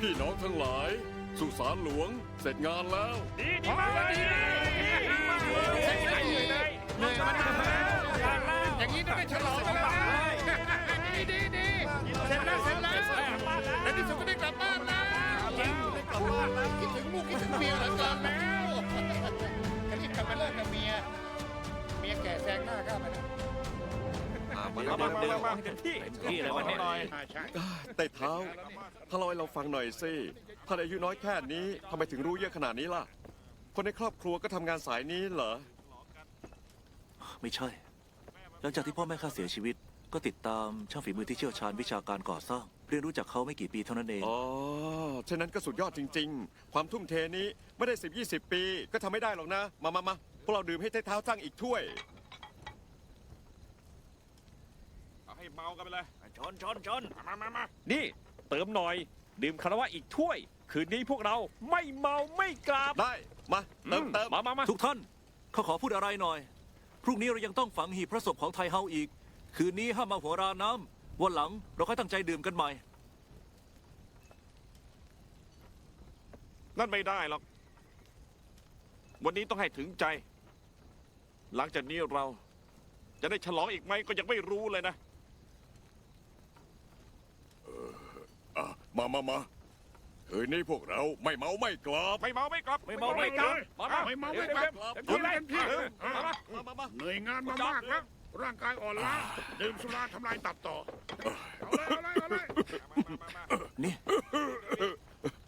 พี่น้องทั้งหลาย สุสานหลวงเสร็จงานแล้วดีดีมากเลยดีเสร็จเลยเหนื่อยมาอย่างนี้ได้ฉลองกันแล้วดีดีดีเสร็จแล้วเสร็จแล้วในที่สุดก็ได้กลับบ้านแล้วได้กลับบ้านแล้วคิดถึงลูกคิดถึงเมียเหลือเกินแล้วจะรีบกลับมาเลิกกับเมียเมียแก่แซงหน้าข้าไปนะมามามามาเต็มที่ที่เลยวันนี้อ่าใช่ไต่เท้า ถ้าเราให้เราฟังหน่อยสิท่านอายุน้อยแค่นี้ทำไมถึงรู้เยอะขนาดนี้ล่ะ คนในครอบครัวก็ทำงานสายนี้เหรอ ไม่ใช่ หลังจากที่พ่อแม่ข้าเสียชีวิต ก็ติดตามช่างฝีมือที่เชี่ยวชาญวิชาการก่อสร้าง เรียนรู้จากเขาไม่กี่ปีเท่านั้นเอง อ๋อ ฉะนั้นก็สุดยอดจริง ๆ ความทุ่มเทนี้ไม่ได้ 10 20 ปี ก็ทำไม่ได้หรอกนะ มามามาพวกเราดื่มให้เท้าตั้งอีกถ้วย เอาให้เมากันไปเลย ชนชนชนมามามานี่ เติมหน่อย ดื่มคารวะอีกถ้วย คืนนี้พวกเราไม่เมาไม่กลับ ได้ มา เติมเติมมามามาทุกท่านเขาขอพูดอะไรหน่อย พรุ่งนี้เรายังต้องฝังหีบพระศพของไทเฮาอีก คืนนี้ห้ามมาหัวราน้ำวันหลังเราค่อยตั้งใจดื่มกันใหม่ นั่นไม่ได้หรอก วันนี้ต้องให้ถึงใจ หลังจากนี้เราจะได้ฉลองอีกไหมก็ยังไม่รู้เลยนะ มามามาคืนนี้พวกเราไม่เมาไม่กลับไม่เมาไม่กลับไม่เมาไม่กลับมามาไม่เมาไม่กลับเดี๋ยวกินเต็มที่เอออะมามามาเหนื่อยงานมามากแล้วร่างกายอ่อนล้าดื่มสุราทำลายตับต่อเอาเลยเอาเลยเอาเลยนี่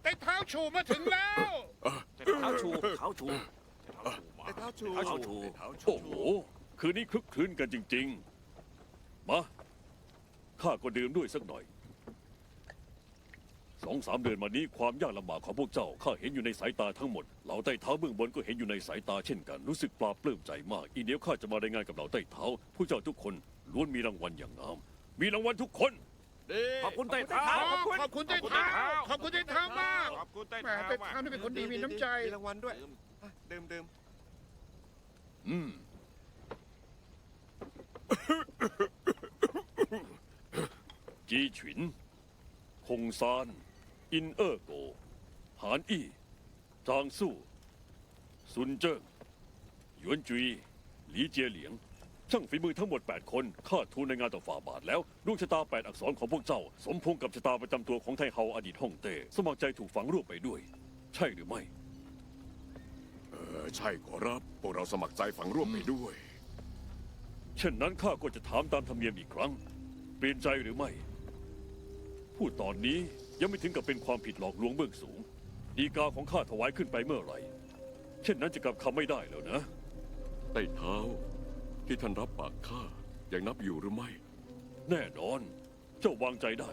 ไต้เท้าชูมาถึงแล้วเท้าชูเท้าชูไต่เท้าชูเท้าชูไต่เท้าชูโอ้โหคืนนี้คลึกคลื้นกันจริง ๆ มาข้าก็ดื่มด้วยสักหน่อย สองสามเดือนมานี้ความยากลำบากของพวกเจ้าข้าเห็นอยู่ในสายตาทั้งหมด เหล่าใต้เท้าเบื้องบนก็เห็นอยู่ในสายตาเช่นกัน รู้สึกปลาบปลื้มใจมาก อีเดียวข้าจะมารายงานกับเหล่าใต้เท้า ผู้เจ้าทุกคนล้วนมีรางวัลอย่างงาม มีรางวัลทุกคนดีขอบคุณไต่เท้า ขอบคุณขอบคุณไต้เท้าขอบคุณไต้เท้ามากขอบคุณใต้แหมเท้าไต้มากเท้านี่เป็นคนดีมีน้ำใจ มีรางวัลด้วยอะดื่มดื่มอืม จีฉิน คงซาน อินเออร์โก หานอี้จางสู้ซุนเจิ้งหยวนจุย หลีเจียเหลียง ช่างฝีมือทั้งหมด 8 คนข้าทูลในงานต่อฝ่าบาทแล้วดวงชะตา 8 อักษรของพวกเจ้า สมพงษ์กับชะตาประจำตัวของไทเฮาอดีตฮ่องเต้สมัครใจถูกฝังร่วมไปด้วย ใช่หรือไม่ เออใช่ขอรับ พวกเราสมัครใจฝังร่วมไปด้วย เช่นนั้นข้าก็จะถามตามธรรมเนียมอีกครั้ง เปลี่ยนใจหรือไม่ พูดตอนนี้ ยังไม่ถึงกับเป็นความผิดหลอกลวงเบื้องสูงดีกาของข้าถวายขึ้นไปเมื่อไหร่ เช่นนั้นจะกลับคำไม่ได้แล้วนะ ใต้เท้า ที่ท่านรับปากข้ายังนับอยู่หรือไม่ แน่นอน เจ้าวางใจได้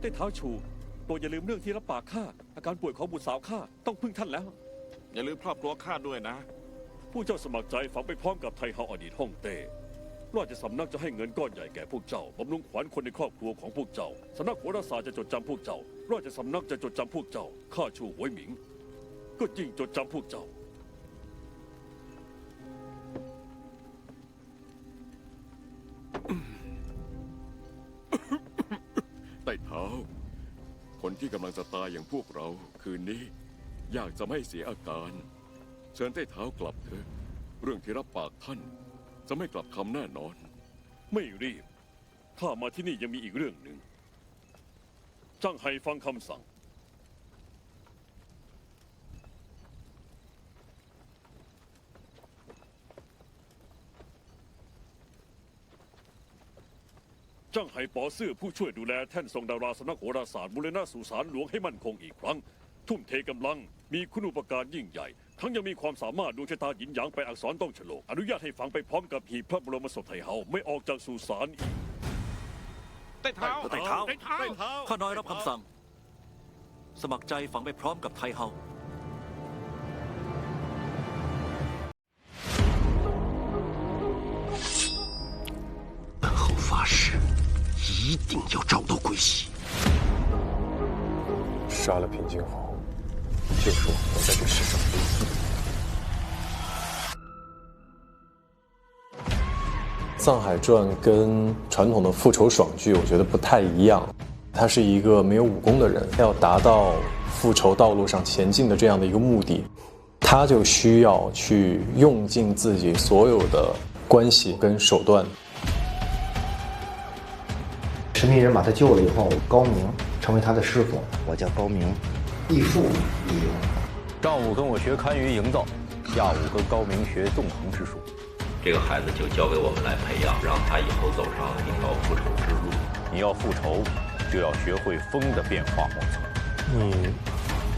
ได้เท้าชูโปรดอย่าลืมเรื่องที่รับปากข้าอาการป่วยของบุตรสาวข้าต้องพึ่งท่านแล้ว อย่าลืมครอบครัวข้าด้วยนะ ผู้เจ้าสมัครใจฝังไปพร้อมกับไทเฮาอดีตฮ่องเต้ ราชสำนักจะให้เงินก้อนใหญ่แก่พวกเจ้าบำรุงขวัญคนในครอบครัวของพวกเจ้าสำนักโหราศาสตร์จะจดจำพวกเจ้า ราชสำนักจะจดจำพวกเจ้า ข้าชูหวยหมิง ก็ยิ่งจดจำพวกเจ้า ใต้เท้า คนที่กำลังจะตายอย่างพวกเรา คืนนี้ อยากจะไม่เสียอาการ เชิญใต้เท้ากลับเถอะเรื่องที่รับปากท่าน จะไม่กลับคำแน่นอน ไม่รีบ ถ้ามาที่นี่ยังมีอีกเรื่องหนึ่งจ้างไห้ฟังคำสั่ง จ้างไห้ปอซื่อผู้ช่วยดูแลแท่นทรงดาราสำนักโหราศาสตร์มูลนาสุสานหลวงให้มั่นคงอีกครั้ง ทุ่มเทกำลัง มีคุณอุปการยิ่งใหญ่ ทั้งยังมีความสามารถดวงชะตาหยินหยางไปอักษรต้องฉลก อนุญาตให้ฝังไปพร้อมกับหีบพระบรมศพไทเฮาไม่ออกจากสุสานอีก ใต้เท้า ไต่เท้า ไต้เท้า ข้าน้อยรับคำสั่ง สมัครใจฝังไปพร้อมกับไทเฮา 本侯发誓，一定要找到鬼玺。杀了平静侯，就是我活 这世上。《藏海传》跟传统的复仇爽剧，我觉得不太一样。他是一个没有武功的人，要达到复仇道路上前进的这样的一个目的，他就需要去用尽自己所有的关系跟手段。神秘人把他救了以后，高明成为他的师傅。我叫高明，艺术一流。上午跟我学堪舆营造，下午跟高明学纵横之术。这个孩子就交给我们来培养，让他以后走上一条复仇之路。你要复仇，就要学会风的变化莫测。你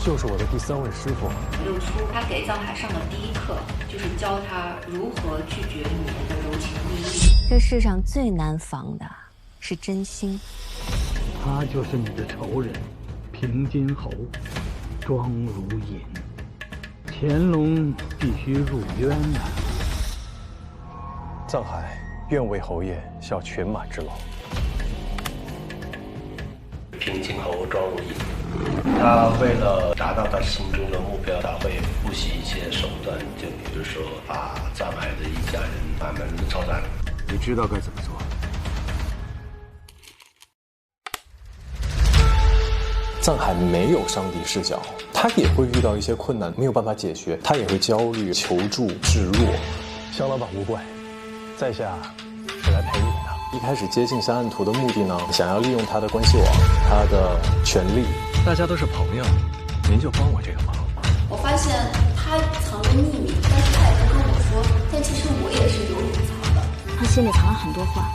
就是我的第三位师傅。露出他给藏海上的第一课，就是教他如何拒绝女人的柔情蜜意。这世上最难防的是真心。他就是你的仇人，平津侯庄如隐。乾隆必须入渊呐、藏海愿为侯爷效犬马之劳。平津侯庄如意，他为了达到他心中的目标，他会不惜一切手段，就比如说把藏海的一家人慢慢的抄斩。你知道该怎么做。藏海没有上帝视角，他也会遇到一些困难，没有办法解决，他也会焦虑、求助、示弱。香老板无怪，在下是来陪你的。一开始接近香案图的目的呢，想要利用他的关系网、他的权利。大家都是朋友，您就帮我这个忙。我发现他藏着秘密，但是他也不跟我说，但其实我也是有隐藏的。他心里藏了很多话，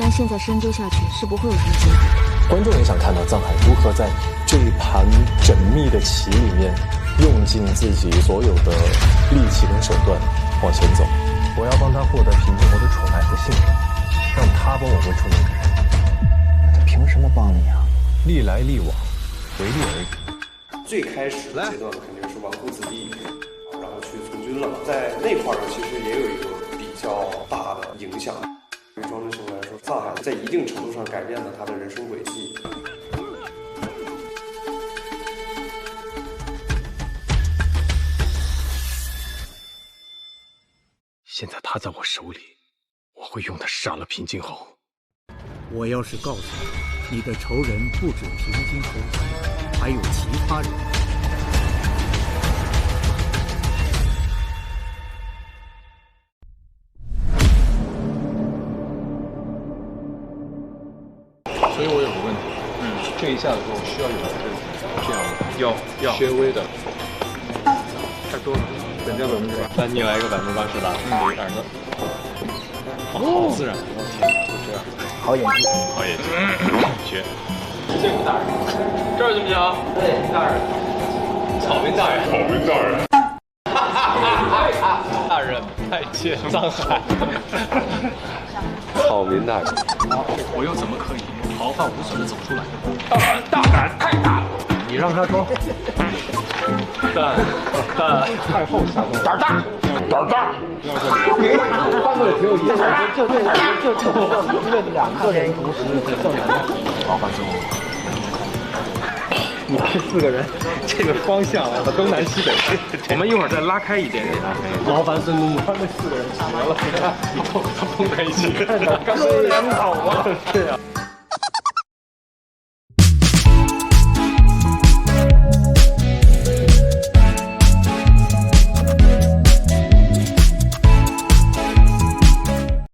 但现在深究下去是不会有什么结果。观众也想看到藏海如何在这一盘缜密的棋里面，用尽自己所有的力气跟手段往前走。我要帮他获得平静侯的宠爱和信任，让他帮我问出那个人。他凭什么帮你啊？利来利往，为利而已。最开始的阶段肯定是纨绔子弟，然后去从军了，在那块儿呢，其实也有一个比较大的影响。庄真雄藏海在一定程度上改变了他的人生轨迹。现在他在我手里，我会用他杀了平津侯。我要是告诉你，你的仇人不止平津侯，还有其他人。一下子我需要有这这样的，要要稍微的，太多了，人家百分之八，那你来一个百分之八十吧，嗯，有点的，好好自然，我天，就这样，好演技，好演技，学，谢谢大人，这儿行不行？对，大人，草民大人，草民大人，哈哈哈哈大人拜见藏海，草民大人，我又怎么可以毫发无损的走出来？大胆，大胆，太大了！你让他说。但但太后下动，胆大，胆大。换个也挺有意思，就就就就就这两个人同时正能量，老樊兄，你们四个人这个方向啊，东南西北，我们一会儿再拉开一点点。劳烦孙公公，他们四个人绝了，他碰他碰在一起，刚刚两口啊，对呀。